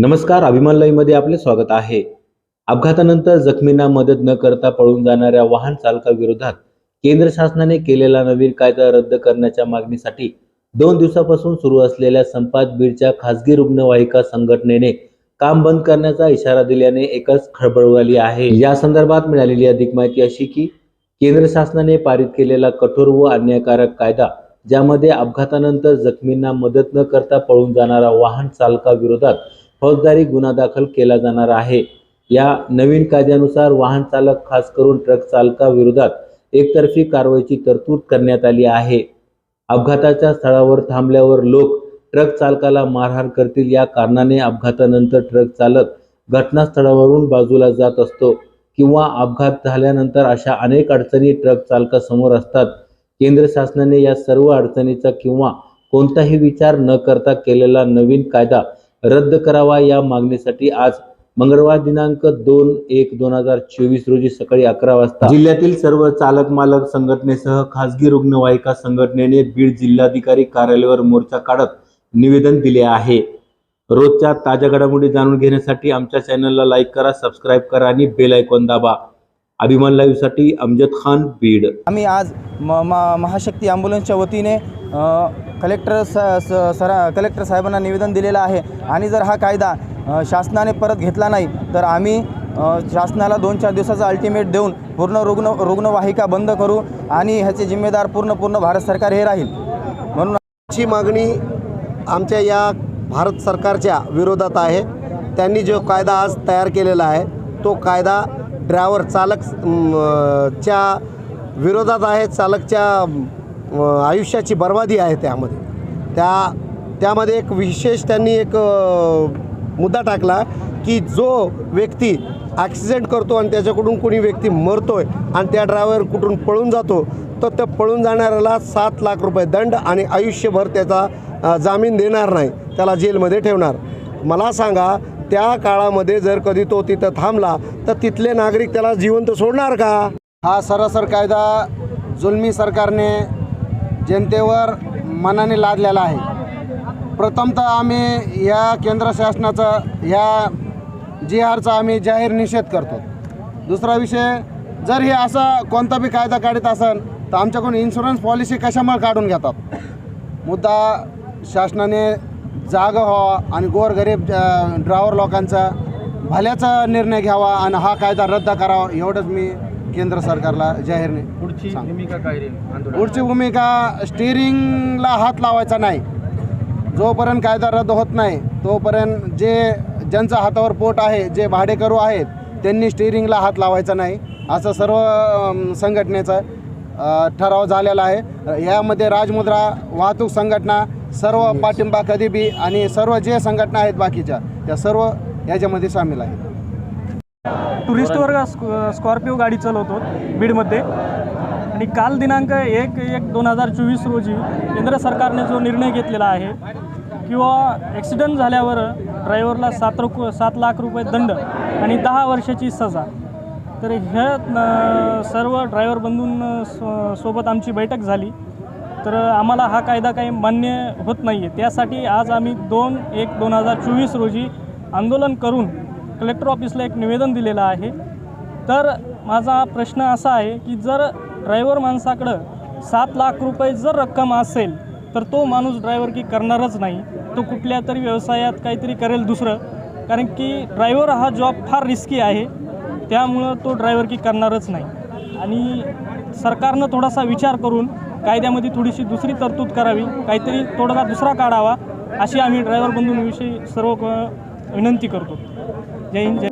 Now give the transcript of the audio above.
नमस्कार अभिमान लईमध्ये आपले स्वागत आहे. अपघातानंतर जखमींना मदत न करता पळून जाणाऱ्या वाहन चालकाविरोधात केंद्र शासनाने केलेला नवीन कायदा रद्द करण्याच्या मागणीसाठी दोन दिवसापासून सुरू असलेल्या संपात बीडच्या खासगी रुग्णवाहिका संघटनेने काम बंद करण्याचा इशारा दिल्याने एकच खळबळ उडाली आहे. या संदर्भात मिळालेली अधिक माहिती अशी की केंद्र शासनाने पारित केलेला कठोर व अन्यायकारक कायदा ज्यामध्ये अपघातानंतर जखमींना मदत न करता पळून जाणारा वाहन चालकाविरोधात फौजदारी गुन्हा दाखल केला जाणार आहे. या नवीन कायद्यानुसार वाहन चालक खास करून ट्रक चालकाविरोधात एकतर्फी कारवाईची तरतूद करण्यात आली आहे. अपघाताच्या स्थळावर थांबल्यावर लोक ट्रक चालकाला मारहाण करतील. या कारणाने अपघातानंतर ट्रक चालक घटनास्थळावरून बाजूला जात असतो किंवा अपघात झाल्यानंतर अशा अनेक अडचणी ट्रक चालकासमोर असतात. केंद्र शासनाने या सर्व अडचणीचा किंवा कोणताही विचार न करता केलेला नवीन कायदा रद्द करावा या मागणीसाठी आज मंगळवार दिनांक दोन एक दोन हजार चोवीस रोजी सकाळी अकरा वाजता जिल्ह्यातील सर्व चालक मालक संघटनेसह खासगी रुग्णवाहिका संघटनेने बीड जिल्हाधिकारी कार्यालयावर मोर्चा काढत निवेदन दिले आहे. रोजच्या ताज्या घडामोडी जाणून घेण्यासाठी आमच्या चॅनलला लाईक करा सबस्क्राईब करा आणि बेल आयकॉन दाबा. अभिमान लाईव्हसाठी अमजद खान बीड. आम्ही आज महाशक्ती ॲम्ब्युलन्सच्या वतीने कलेक्टर स स सरा कलेक्टर साहेबांना निवेदन दिलेलं आहे. आणि जर हा कायदा शासनाने परत घेतला नाही तर आम्ही शासनाला दोन चार दिवसाचा अल्टिमेट देऊन पूर्ण रुग्ण रुग्णवाहिका बंद करू आणि ह्याचे जिम्मेदार पूर्ण पूर्ण भारत सरकार हे राहील. म्हणून ची मागणी आमच्या या भारत सरकारच्या विरोधात आहे. त्यांनी जो कायदा आज तयार केलेला आहे तो कायदा ड्रायव्हर चालक च्या विरोधात आहे चालकच्या आयुष्याची बर्बादी आहे त्यामध्ये. त्या त्यामध्ये एक विशेष त्यांनी एक मुद्दा टाकला की जो व्यक्ती ॲक्सिडेंट करतो आणि त्याच्याकडून कोणी व्यक्ती मरतो आहे आणि त्या ड्रायव्हर कुठून पळून जातो तर त्या पळून जाणाऱ्याला सात लाख रुपये दंड आणि आयुष्यभर त्याचा जामीन देणार नाही. त्याला जेलमध्ये ठेवणार. मला सांगा त्या काळामध्ये जर कधी तो तिथं थांबला तर तिथले नागरिक त्याला जिवंत सोडणार का? हा सरसर कायदा जुलमी सरकारने जनतेवर मनाने लादलेला आहे. प्रथमतः आम्ही या केंद्र शासनाचा ह्या जी आरचा आम्ही जाहीर निषेध करतो. दुसरा विषय जर हे असा कोणता बी कायदा काढत असेल तर आमच्याकडून इन्शुरन्स पॉलिसी कशामुळे काढून घेतात? मुद्दा शासनाने जागा व्हावा आणि गोरगरीब ड्रायव्हर लोकांचा भल्याचा निर्णय घ्यावा आणि हा कायदा रद्द करावा एवढंच मी केंद्र सरकारला जाहीर पुढची भूमिका काय पुढची भूमिका स्टिअरिंगला हात लावायचा नाही. जोपर्यंत कायदा रद्द होत नाही तोपर्यंत जे ज्यांचं हातावर पोट आहे जे भाडेकरू आहेत त्यांनी स्टिअरिंगला हात लावायचा नाही. असं सर्व संघटनेचा ठराव झालेला आहे. यामध्ये राजमुद्रा वाहतूक संघटना सर्व पाठिंबा कधी बी आणि सर्व जे संघटना आहेत बाकीच्या त्या सर्व याच्यामध्ये सामील आहेत. टुरिस्ट वर्ग स्क- स्कॉर्पिओ गाडी चालवतो बीडमध्ये. आणि काल दिनांक एक एक दोन हजार चोवीस रोजी केंद्र सरकारने जो निर्णय घेतलेला आहे किंवा ॲक्सिडंट झाल्यावर ड्रायव्हरला सात रु सात लाख रुपये दंड आणि दहा वर्षाची सजा. तर ह्या सर्व ड्रायव्हर बंधून सो सोबत आमची बैठक झाली. तर आम्हाला हा कायदा काही मान्य होत नाही आहे त्यासाठी आज आम्ही दोन एक दोन हजार चोवीस रोजी आंदोलन करून कलेक्टर ऑफिसला एक निवेदन दिलेलं आहे. तर माझा प्रश्न असा आहे की जर ड्रायव्हर माणसाकडं सात लाख रुपये जर रक्कम असेल तर तो माणूस ड्रायव्हर की करणारच नाही. तो कुठल्या तरी व्यवसायात काहीतरी करेल दुसरं. कारण की ड्रायव्हर हा जॉब फार रिस्की आहे. त्यामुळं तो ड्रायव्हर की करणारच नाही. आणि सरकारनं थोडासा विचार करून कायद्यामध्ये थोडीशी दुसरी तरतूद करावी काहीतरी थोडासा दुसरा काढावा अशी आम्ही ड्रायव्हर बंधूंविषयी सर्व क- विनंती करतो. जय हिंद जय